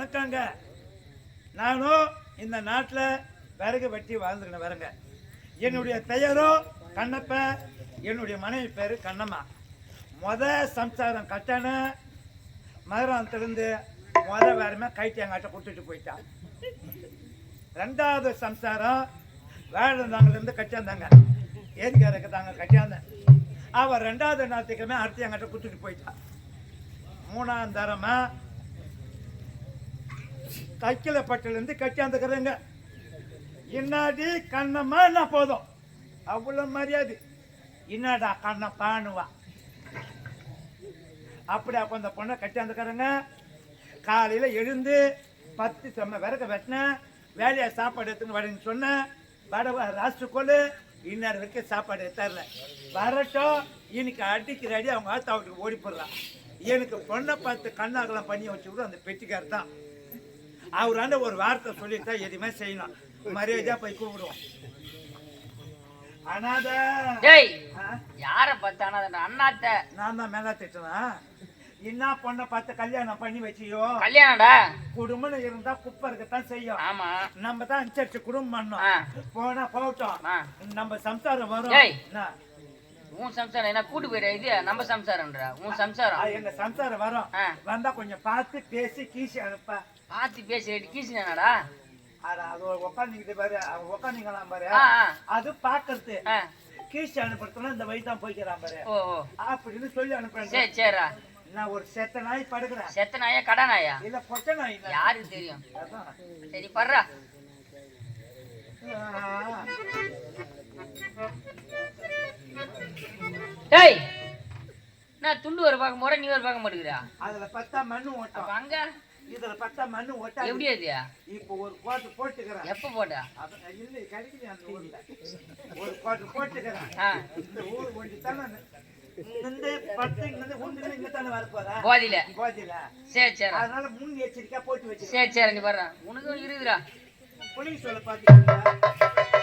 வணக்கங்க. நானும் இந்த நாட்டில் விறகு வெட்டி வாழ்ந்துக்கின வரங்க என்னுடைய பெயரோ கண்ணப்ப என்னுடைய மனைவி பேர் கண்ணம்மா. மொத சம்சாரம் கட்டான மதுராந்தத்துலேருந்து மொத வேறமே கைட்டி எங்காட்ட கொடுத்துட்டு போயிட்டான் ரெண்டாவது சம்சாரம் வேடந்தாங்கலேருந்து கட்டியாந்தாங்க. ஏரிக்காரருக்கு தாங்க கட்டியாந்தேன். அவன் ரெண்டாவது நாத்துக்குமே அடுத்து எங்கிட்ட கொடுத்துட்டு போயிட்டான் மூணாந்தரமா தைக்கல பட்டிலேருந்து கட்டியாந்துக்கிறேங்க. இன்னாடி கண்ணம்மா என்ன போதும்? அவ்வளோ மரியாதை. என்னடா கண்ணப்பான்னுவா அப்படி அப்போ அந்த பொண்ணை கட்டியாந்துக்கிறேங்க. காலையில் எழுந்து பத்து செம்ம விறக வெட்டினேன். வேலையை சாப்பாடு எடுத்துன்னு வரேன்னு சொன்னேன். வட ராஷ்டிரக்கோள் இன்னொரு வரைக்கும் சாப்பாடு தரல. வரட்டும் இன்னைக்கு அடிக்கிற அடி அவங்க ஆத்தா வீட்டுக்கு ஓடி போடுறான் எனக்கு பொண்ணை பார்த்து கண்ணாக்கெல்லாம் பண்ணி வச்சு விட அந்த பெட்டிக்கார் தான். அவராண்ட ஒரு வார்த்தை சொல்லிட்டா எதுவுமே செய்யணும் மரியாதையா போய் கூப்பிடுவோம். அனாத யார பார்த்தானா அந்த அண்ணாத்த. நான் தான் மேலா திட்டுனா என்ன பொண்ணை பார்த்து கல்யாணம் பண்ணி வச்சியோ? கல்யாணம்டா? குடும்பம் இருந்தா குப்பை இருக்கத்தான் செய்யும். ஆமா. நம்ம தான் அனுசரிச்சு குடும்பம் பண்ணோம். போனா போகட்டும். ஆ. நம்ம சம்சாரம் வரும்? உன் சம்சாரம் என்ன? கூட்டு போயிட இது நம்ம சம்சாரம்ன்றா உன் சம்சாரம். எங்க சம்சாரம் வரும். வந்தா கொஞ்சம் பார்த்து பேசி கீசி அனுப்ப. பார்த்து பேசி ரெடி கீசினாடா அது உட்காந்துக்கிட்டு பாரு அவ உட்காந்துக்கலாம் பாரு. அது பாக்குறது. கீசி அனுப்புறதுனா இந்த வழி தான் போய்க்கிறான் பாரு. அப்படின்னு சொல்லி அனுப்புறேன் சரி சரிடா. நான் ஒரு செத்த நாய் படுக்கிறேன். செத்த நாயா கடா நாயா? இல்ல பொட்ட நாய் யாருக்கு தெரியும். சரி படுறா. டேய் நான் துண்டு ஒரு பார்க்க முறை நீ ஒரு பார்க்க மாட்டேங்கிறா அதுல பத்தா மண்ணு ஓட்டம். அங்க? இதுல பத்தா மண்ணு ஓட்டம் எப்படி அது இப்போ ஒரு கோட்டு போட்டுக்கிறேன். எப்ப போட்ட? இல்லை கிடைக்குது அந்த ஊர்ல. ஒரு கோட்டு போட்டுக்கிறேன். இந்த ஊர் ஒண்டி தானே இந்த பத்து இங்க உண்டு இங்க தானே வரப்போறா போதில போதில சரி சரி. அதனால முன் எச்சரிக்கையா போட்டு வச்சு சரி சரி நீ வர்றேன். உனக்கு இருக்குதுடா புளி சொல்ல பாத்தீங்களா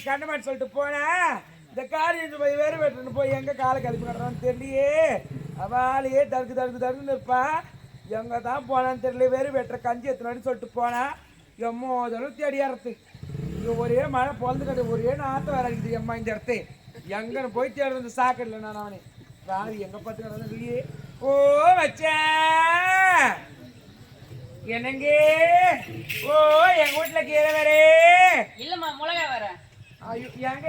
கண்ணமாட்டு சொல்லிட்டு போனேன் இந்த காரியம் போய் வேறு வெட்டுன்னு போய் எங்கே காலை கழிப்பு கட்டுறான்னு தெரியலையே. அவளையே தடுக்கு தடுக்கு தடுக்குன்னு இருப்பா எங்கே தான் போனான்னு தெரியல வேறு வெட்டுற கஞ்சி எத்தனாடி சொல்லிட்டு போனேன் எம்மோ தடவை தேடி இறத்து இங்கே ஒரே மழை பொழுது கட்டு ஒரே நாற்றம் வர இருக்குது எம்மா இந்த இடத்து. எங்கன்னு போய் தேடுறது இந்த சாக்கடையில் நான் அவனே. ராணி எங்கே பார்த்து கிடந்தது இல்லையே ஓ வச்சேன் என்னங்க? ஓ எங்க வீட்டுல கீரை வேறே. இல்லம்மா மிளகா வரேன் ஐயோ ஏங்க?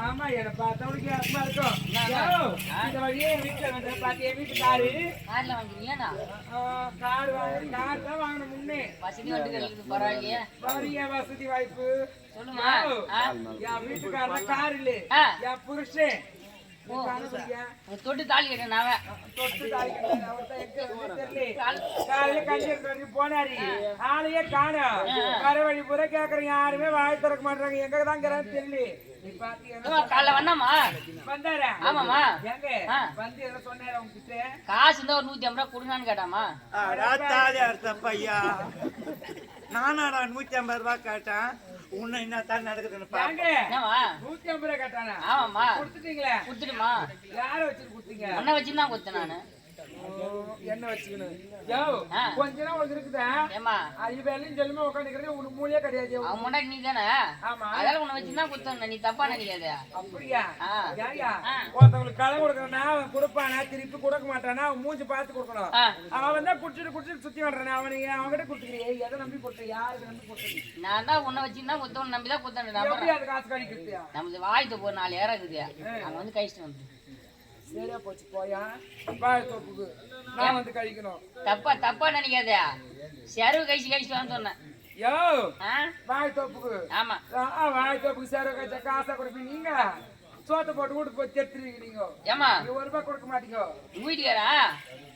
ஆமா என்ன பார்த்தவனுக்கு இருக்கும். இந்த வழியே என் வீட்டுல வந்து பாத்தியா வீட்டு காரு. கார்ல வாங்க கார் தான் வாங்கணும் முன்னே. வசதி பரவாயில்லையே. வசதி வாய்ப்பு. சொல்லுமா? என் வீட்டுக்காரன் கார் இல்ல. என் புருஷன். தொட்டு தாலி கட்டேன் நாவ. தொட்டு தாலி. காலையில கஞ்சி போனாரு. ஆளையே காணோம் கரை வழி பூரா கேக்குறேன். யாருமே வாய் திறக்க மாட்டாங்க எங்க? தான் தெரியல காசு ஒரு நூத்தி ஐம்பது ரூபா கொடுங்கன்னு கேட்டாமா நானாடா நூத்தி ஐம்பது ரூபாய் கேட்டேன். உன்னை என்ன தான் நடக்குதுன்னு பாப்போம். ரூபாய் கட்டானா ஆமாம்மா. கொடுத்துட்டீங்களா? கொடுத்துடுமா யார வச்சு கொடுத்தீங்க? உன்னை வச்சு தான் கொடுத்தேன் நானு. என்ன வச்சுக்கணும்? யோ. கொஞ்ச நாள் உங்களுக்கு இருக்குதா? ஏமா அது வேலையும் சொல்லுமே உட்காந்துக்கிறது உனக்கு மூலியே கிடையாது. முன்னாடி நீ தானே ஆமா. அதெல்லாம் உன்னை வச்சு தான் கொடுத்தேன் நீ தப்பா நினைக்காத. அப்படியா. ஒருத்தவங்களுக்கு கடன் கொடுக்கறனா அவன் கொடுப்பானா? திருப்பி கொடுக்க மாட்டானா? அவன் மூஞ்சி பார்த்து கொடுக்கணும். அவன் தான் குடிச்சிட்டு குடிச்சிட்டு சுத்தி வர்றானே. அவனுக்கு அவன்கிட்ட கொடுத்துக்கிறியே? எதை நம்பி கொடுத்த யாருக்கு நம்பி கொடுத்தீங்க நான் தான் உன்னை வச்சு தான் கொடுத்தவன் நம்பி தான் கொடுத்தேன். எப்படி அது காசு கழிக்கிறது நமது வாய்த்து போற நாலு ஏறம் இருக்குது அவன் வந்து கழிச்சிட்டு வந்து சரியா போச்சு போயா? பாய் தோப்புக்கு நான் வந்து கழிக்கணும். தப்பா தப்பா நினைக்காத செருவு கழிச்சு கழிச்சிட்டு வந்து சொன்னேன். யோ ஆ? வாய் தோப்புக்கு ஆமா. ஆ, வாய் தோப்புக்கு சேர கழிச்சா காசா கொடுப்பீங்க நீங்க. சோத்தை போட்டு வீட்டு போய் தெத்துறீங்க நீங்க. ஏமா ஒரு ரூபாய் கொடுக்க மாட்டீங்க. வீட்டுக்காரா?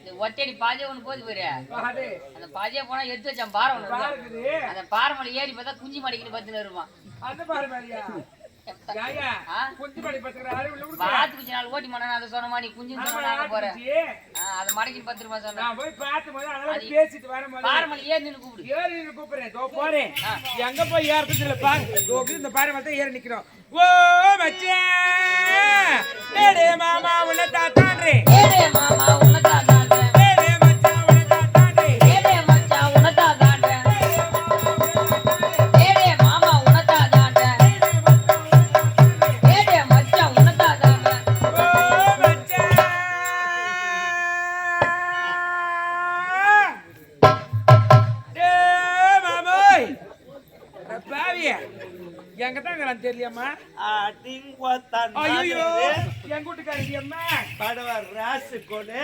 இந்த ஒத்தடி பாதியே ஒன்று போது போயிரு அந்த பாதியே போனா எடுத்து வச்சான் பாறை ஒன்று அந்த பாறை மலை ஏறி பார்த்தா குஞ்சு மடிக்கிட்டு பத்துன்னு வருவான். அந்த மாதிரியா பாத்து நாள் ஓட்டி மண்ணா அதை சொன்ன மாதிரி குஞ்சு போறேன். அதை மடக்கிட்டு பத்து ரூபாய் சொன்னேன் போய் பார்த்து போது அதெல்லாம் பேசிட்டு வரேன் முதல்ல. பாறை மலை ஏறி நின்று கூப்பிடு. ஏறி நின்னு கூப்பிடுறேன். இதோ போறேன். எங்க போய் ஏறது இல்ல பாரு. இந்த பாறை மட்டும் ஏறி நிக்கிறோம். ஓ மச்சான். டேடே மாமா உன்னை தாத்தான்றே மாமா. பாவிய. எங்க தான் அடிங்கோத்தான் ஐயோ என் கூட்டுக்காரி அம்மா படவர் ராசு கோலு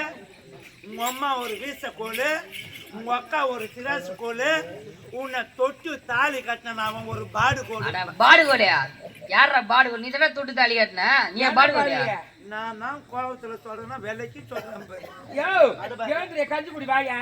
உங்க அம்மா ஒரு வீச கோலு உங்க அக்கா ஒரு திராசு கோலு உன்னை தொட்டு தாலி கட்டின அவன் ஒரு பாடு கோலு. அட பாடுகோடையா யாரா நீ தானே தொட்டு தாலி கட்டின? நீ பாடுகோடையா நான் தான் கோபத்துல தொடர்னா விலைக்கு சொல்றேன் கஞ்சி குடி பாருங்க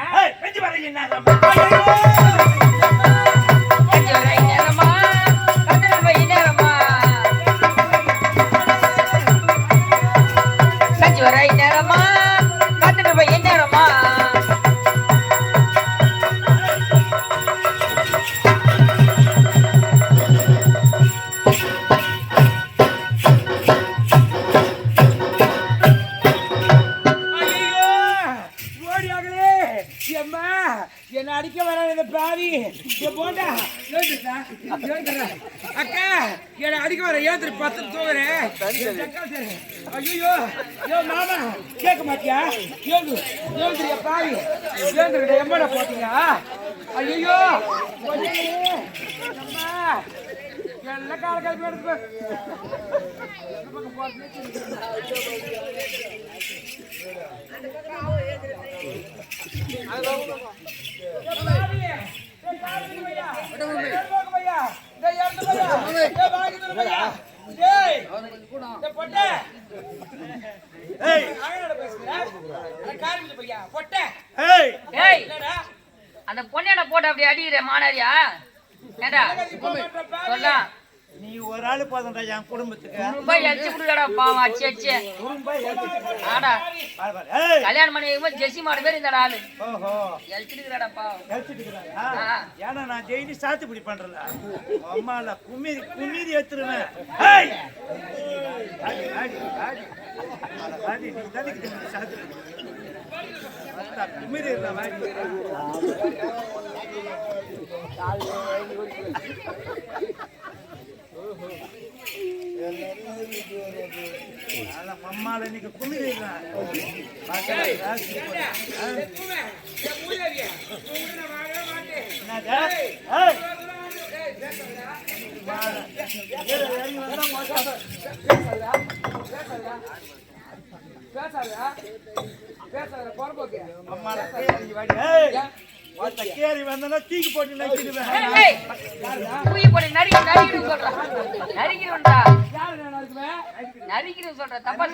இந்த அக்கா என்ன அடிக்க வர ஏந்திரி பத்து தூங்குறேன் ஐயோ யோ மாமா கேட்க மாட்டியா ஏந்து பாவி எம்மட போட்டீங்க ஐயோ எல்லாம் கால கல்வி எடுத்து போ. என்ன ஏய் அந்த பொண்ணேட போட்டு அப்படி அடிக்கிற மானாரியா ஏண்டா சொல்லலாம் நீ ஒரு ஆளு போதும்டா என் குடும்பத்துக்கு ரொம்ப எச்சு விடுடா பாவம் அச்சு அச்சு ஏத்துக்கிட்டு. ஆடா பாரு, பாரு. ஏய் கல்யாணம் பண்ணி வைக்கும்போது ஜெசி மாடு பேர் இந்த ஆளு ஓஹோ எழிச்சிருக்கிறாடா பாவம்? ஆ. ஏன்னா நான் ஜெயிலி சாத்துப்படி பண்றல அம்மால கும்மிரி கும்மிரி எடுத்துருவேன் ஏய்! ஆடி, ஆடி, ஆடி. அட, ஆடி, நீ தானே கும்மிரி சாத்துற. மொத்த கும்மிரி இல்ல, வாடி. அம்மால இன்னைக்கு குளிர்றான் பேசாத பேசாத பொறப்போக்கு அம்மால வாடி கேரி வந்தனா தீக்கு போட்டு நக்கிடுவேன் தூக்கி போடு, நறுக்கி- தப்பா.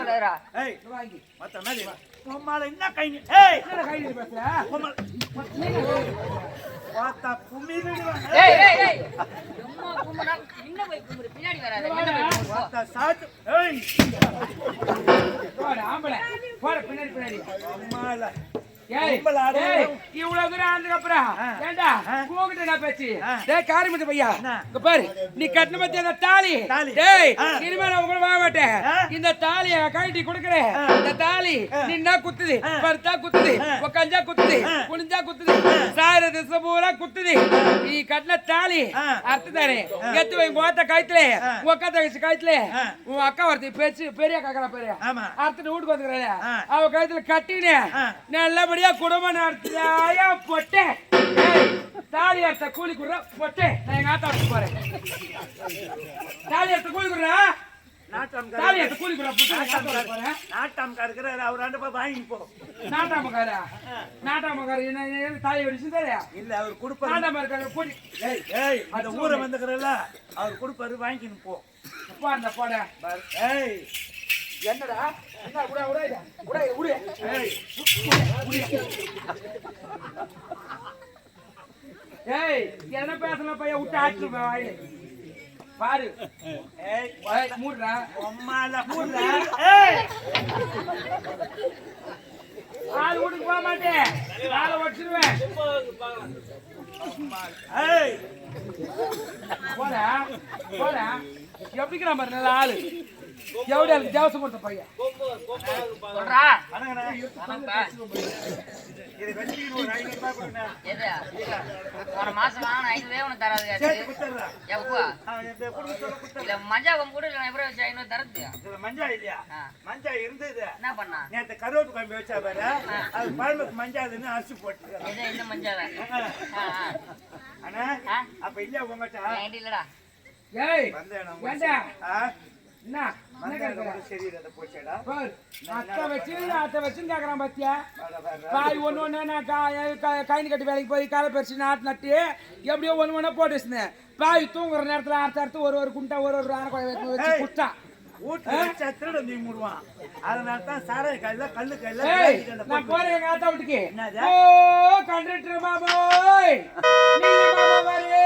ஏய் மத்த மாதிரி. உம்மால என்ன கை நீ- ஏய்! என்ன கை நீ பேசுற? உம்மால பார்த்தா குமிறிடுவேன் ஏய், ஏய், ஏய். சும்மா கும்பிடா, முன்ன போய் கும்பிடு, பின்னாடி வராத, போய். பார்த்தா சாத்து ஏய்! போட ஆம்பளை. போட பின்னாடி பின்னாடி. அம்மால இவ்வளவு தூரம் ஆனதுக்கு அப்புறம். ஏண்டா ஆ. உங்ககிட்ட நான் பேச்சு. டேய் காரிமத்து பையா என்ன? இங்க பாரு நீ கட்டின பத்தி அந்த தாலி. டேய். இனிமே நான் உங்களை வாங்க மாட்டேன் ஆ. இந்த தாலிய கழட்டி கொடுக்குறேன். இந்த தாலி. நின்னா குத்துது ஆ. படுத்தா குத்துது. உக்காஞ்சா குத்துது. குனிஞ்சா குத்துது பூரா உங்க ஓத்த கழுத்துல ஆ. உங்க அக்கா தங்கச்சி கழுத்துல ஆ. உன் அக்கா ஒருத்தி பேச்சு பெரிய அக்கா பெரிய ஆமா அர்த்தத்தை வீட்டுக்கு வந்துக்கிறேன் ஆ. அவ கழுத்துல கட்டினேன் ஆ. நல்லபடியா குடும்பம் நடத்தியா பொட்டே ஏய், தாலி அர்த்த கூலி குடுற பொட்டே நான் எங்க ஆத்தா போறேன் தாலி அர்த்த கூலி குடுறா நாட்டம் தாலி அர்த்த கூலி குடுறா பொட்டே நான் ஆத்தா வீட்டுக்கு போறேன். நாட்டம் கறக்குறாரு அவர் ரெண்டு போய் வாங்கி போ. நாட்டாமக்காரா நாட்டாமக்கார என்ன வெடிச்சு தரையா இல்ல அவர் கொடுப்பாரு. நாட்டாமக்கார கூலி. ஏய் ஏய் அந்த ஊரை வந்துக்கிறல்ல அவர் கொடுப்பாரு வாங்கின்னு போ. அப்பா அந்த போட. ஏய். என்னடா? என்ன உடா உடா இத. உடா இத, உடு. ஏய். ஏய் என்ன பேசலாம் பையன்? விட்டு ஆட்டு வாய் பாரு. ஏய் மூடுறா. அம்மால மூடுறா. ஏய். ஆள் வீட்டுக்கு போக மாட்டேன். ஆளை வச்சிருவேன் ஏய். போடா போடா. நல்ல ஆளு. எவ்வளோ ஆளுக்கு தேவசம் கொடுத்த பையன்? சொல்றா. இது ஐநூறு? போன மாசம் வாங்கின ஐநூறுவே உனக்கு தராது இல்ல மஞ்சா கொம்பு கூட இல்ல எப்படி வச்சு? ஐநூறு தரது மஞ்சள் இல்லையா? ஆ. மஞ்சள் இருந்தது. என்ன பண்ணா? நேற்று கருவேப்பு குழம்பு வச்சா பாரு அது குழம்புக்கு மஞ்சள்னு அரிசி போட்டு இது இந்த அண்ணா ஆ? அப்ப இல்ல உங்ககிட்ட? இல்லடா. ஏய் வந்தேன் காய் ஒன்று ஒன்று கட்டி வேலைக்கு போய் காலை பறிச்சு நாட்டு நட்டு எப்படியோ ஒன்று ஒன்றா போட்டு வச்சிருந்தேன். பாய் தூங்குற நேரத்தில் அறுத்து ஒரு ஒரு குண்டா ஒரு ஒரு ஆனை குழம்பு வச்சு. குட்டா வீட்டுல நீ மூடுவான். அதனால தான் சாராய கையில கல்லு கையில நான் போட்டு போறேன் எங்க ஆத்தா வீட்டுக்கு? ஓ கண்டக்டர் மாமோய் நீங்க மாமா வரே